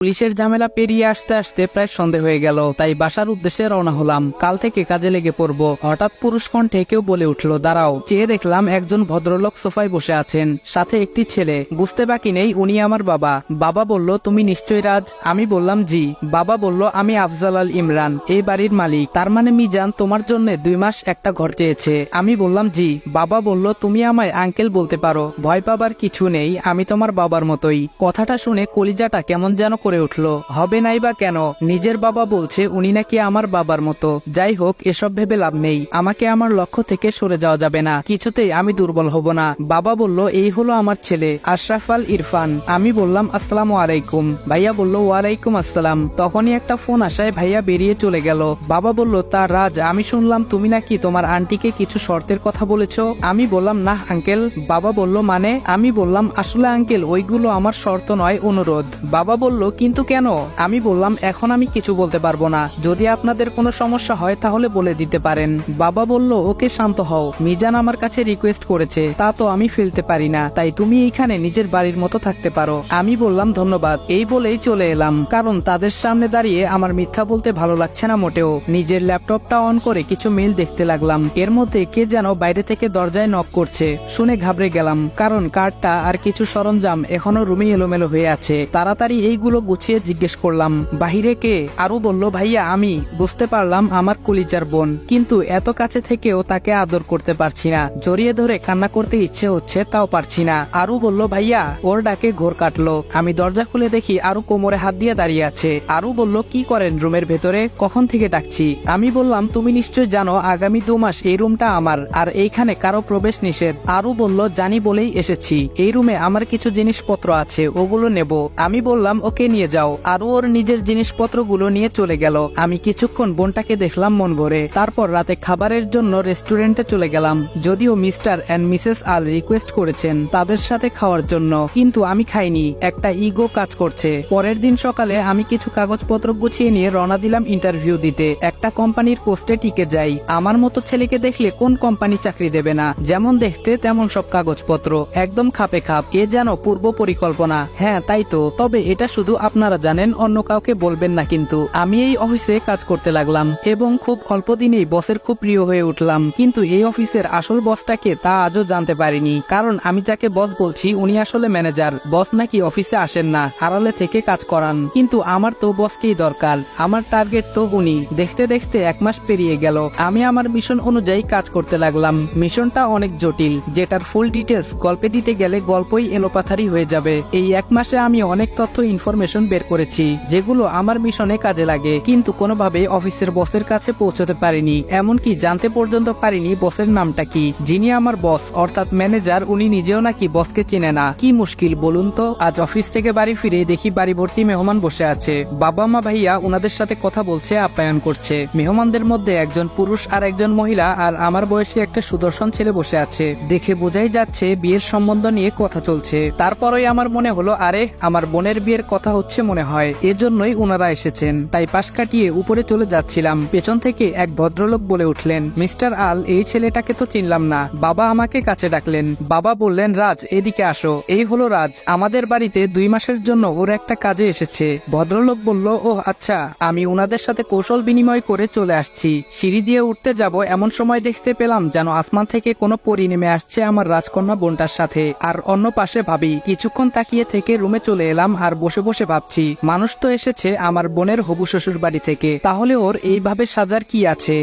পুলিশের ঝামেলা পেরিয়ে আসতে আসতে প্রায় সন্ধে হয়ে গেল, তাই বাসার উদ্দেশ্যে রওনা হলাম। কাল থেকে কাজে লেগে পড়ব। হঠাৎ পুরুষ কণ্ঠে কেউ বলে উঠল, দাঁড়াও। চেয়ে দেখলাম একজন ভদ্রলোক সোফায় বসে আছেন, সাথে একটি ছেলে। বুঝতে বাকি নেই, উনি আমার বাবা। বাবা বলল, তুমি নিশ্চয় রাজ? আমি বললাম, জি। বাবা বলল, আমি আফজাল আল ইমরান, এই বাড়ির মালিক। তার মানে মিজান তোমার জন্য দুই মাস একটা ঘর চেয়েছে। আমি বললাম, জি। বাবা বলল, তুমি আমায় আঙ্কেল বলতে পারো। ভয় পাবার কিছু নেই, আমি তোমার বাবার মতোই। কথাটা শুনে কলিজাটা কেমন যেন করে উঠল, হবে নাই বা কেন? নিজের বাবা বলছে উনি নাকি আমার বাবার মতো। যাই হোক, এসব ভেবে লাভ নেই। আমাকে আমার লক্ষ্য থেকে সরে যাওয়া যাবে না। কিছুতেই আমি দুর্বল হব না। বাবা বলল, এই হলো আমার ছেলে, আশরাফ আল ইরফান। আমি বললাম, আসসালাম আলাইকুম। ভাইয়া বলল, ওয়ালাইকুম আসসালাম। তখনই একটা ফোন আসায় ভাইয়া বেরিয়ে চলে গেল। বাবা বলল, তা রাজ, আমি শুনলাম তুমি নাকি তোমার আন্টিকে কিছু শর্তের কথা বলেছ? আমি বললাম না আঙ্কেল। বাবা বলল মানে? আমি বললাম, আসলে আঙ্কেল, ওইগুলো আমার শর্ত নয়, অনুরোধ। বাবা বলল কিন্তু কেন? আমি বললাম, এখন আমি কিছু বলতে পারব না। যদি আপনাদের কোনো সমস্যা হয়, তাহলে বলে দিতে পারেন। বাবা বলল, ওকে, শান্ত হও। মিজান আমার কাছে রিকোয়েস্ট করেছে। তা তো আমি ফেলতে পারি না। তাই তুমি এইখানে নিজের বাড়ির মতো থাকতে পারো। আমি বললাম, ধন্যবাদ। এই বলেই চলে এলাম। কারণ তাদের সামনে দাঁড়িয়ে আমার মিথ্যা বলতে ভালো লাগছে না মোটেও। নিজের ল্যাপটপটা অন করে কিছু মেল দেখতে লাগলাম। এর মধ্যে কে যেন বাইরে থেকে দরজায় নক করছে। শুনে ঘাবড়ে গেলাম। কারণ কার্ডটা আর কিছু সরঞ্জাম এখনও রুমে এলোমেলো হয়ে আছে। তাড়াতাড়ি এইগুলো গুছিয়ে জিজ্ঞেস করলাম, বাহিরে কে? আরও বলল, ভাইয়া, আমি। বুঝতে পারলাম আমার কলিজার বোন, কিন্তু এত কাছে থেকেও তাকে আদর করতে পারছি না। জড়িয়ে ধরে কান্না করতে ইচ্ছে হচ্ছে, তাও পারছি না। আরু বলল, ভাইয়া, ওর ডাকে ঘোর কাটলো। আমি দরজা খুলে দেখি আরু কোমরে হাত দিয়ে দাঁড়িয়ে আছে। আরু বলল, কি করেন রুমের ভেতরে? কখন থেকে ডাকছি? আমি বললাম, তুমি নিশ্চয় জানো, আগামী দু মাস এই রুমটা আমার, আর এইখানে কারও প্রবেশ নিষেধ। আরু বলল, জানি বলেই এসেছি। এই রুমে আমার কিছু জিনিসপত্র আছে, ওগুলো নেব। আমি বললাম, ওকে নিয়ে যাও। আরু ওর নিজের জিনিসপত্রগুলো নিয়ে চলে গেল। আমি কিছুক্ষণ বোনটাকে দেখলাম মন ভরে। তারপর রাতে খাবারের জন্য রেস্টুরেন্টে চলে গেলাম। যদিও Mr and Mrs Al request করেছেন তাদের সাথে খাওয়ার জন্য। কিন্তু আমি খাইনি। একটা ইগো কাজ করছে। পরের দিন সকালে আমি কিছু কাগজপত্র গুছিয়ে নিয়ে রওনা দিলাম ইন্টারভিউ দিতে। একটা কোম্পানির পোস্টে টিকে যাই। আমার মতো ছেলেকে দেখলে কোন কোম্পানি চাকরি দেবে না? যেমন দেখতে তেমন সব কাগজপত্র। একদম খাপে খাপ। এ যেন পূর্ব পরিকল্পনা। হ্যাঁ তাই তো। তবে এটা শুধু আপনারা জানেন, অন্য কাউকে বলবেন না কিন্তু। আমি এই অফিসে কাজ করতে লাগলাম এবং খুব অল্প দিনেই বসের খুব প্রিয় হয়ে উঠলাম। কিন্তু এই অফিসের আসল বসটাকে তা আজও জানতে পারিনি। কারণ আমি যাকে বস বলছি, উনি আসলে ম্যানেজার। বস নাকি অফিসে আসেন না, আড়ালে থেকে কাজ করান। কিন্তু আমার তো বসকেই দরকার। আমার টার্গেট তো উনি। দেখতে দেখতে এক মাস পেরিয়ে গেল। আমি আমার মিশন অনুযায়ী কাজ করতে লাগলাম। মিশনটা অনেক জটিল। যেটার ফুল ডিটেলস গল্পে দিতে গেলে গল্পই এলোপাথারি হয়ে যাবে। এই এক মাসে আমি অনেক তথ্য, ইনফরমেশন বের করেছি, যেগুলো আমার মিশনে কাজে লাগে, কিন্তু কোনোভাবে অফিসের বসের কাছে পৌঁছতে পারিনি। এমনকি জানতে পর্যন্ত পারিনি বসের নামটা কি। যিনি আমার বস, অর্থাৎ ম্যানেজার, উনি নিজেও নাকি বসকে চেনে না। কি মুশকিল বলুন তো? আজ অফিস থেকে বাড়ি ফিরে দেখি বাড়ি ভর্তি মেহমান বসে আছে। বাবা মা ভাইয়া ওনাদের সাথে কথা বলছে, আপ্যায়ন করছে। মেহমানদের মধ্যে একজন পুরুষ আর একজন মহিলা, আর আমার বয়সী একটা সুদর্শন ছেলে বসে আছে। দেখে বোঝাই যাচ্ছে, বিয়ের সম্বন্ধ নিয়ে কথা চলছে। তারপরই আমার মনে হলো, আরে, আমার বোনের বিয়ের কথা হচ্ছে মনে হয়। এজন্যই ওনারা এসেছেন। তাই পাশ কাটিয়ে উপরে চলে যাচ্ছিলাম। পেছন থেকে এক ভদ্রলোক বলে উঠলেন, মিস্টার আল, এই ছেলেটাকে তো চিনলাম না। বাবা আমাকে কাছে ডাকলেন। বাবা বললেন, রাজ, এদিকে আসো। এই হলো রাজ। আমাদের বাড়িতে দুই মাসের জন্য ওর একটা কাজে এসেছে। ভদ্রলোক বলল ও আচ্ছা। আমি ওনাদের সাথে কৌশল বিনিময় করে চলে আসছি। সিঁড়ি দিয়ে উঠতে যাব, এমন সময় দেখতে পেলাম যেন আসমান থেকে কোনো পরি নেমে আসছে আমার রাজকন্যা বোনটার সাথে। আর অন্য পাশে ভাবি, কিছুক্ষণ তাকিয়ে থেকে রুমে চলে এলাম আর বসে বসে ভাবছি, মানুষ তো এসেছে আমার বোনের হবু শ্বশুর বাড়ি থেকে, তাহলে ওর এইভাবে সাজার কি আছে?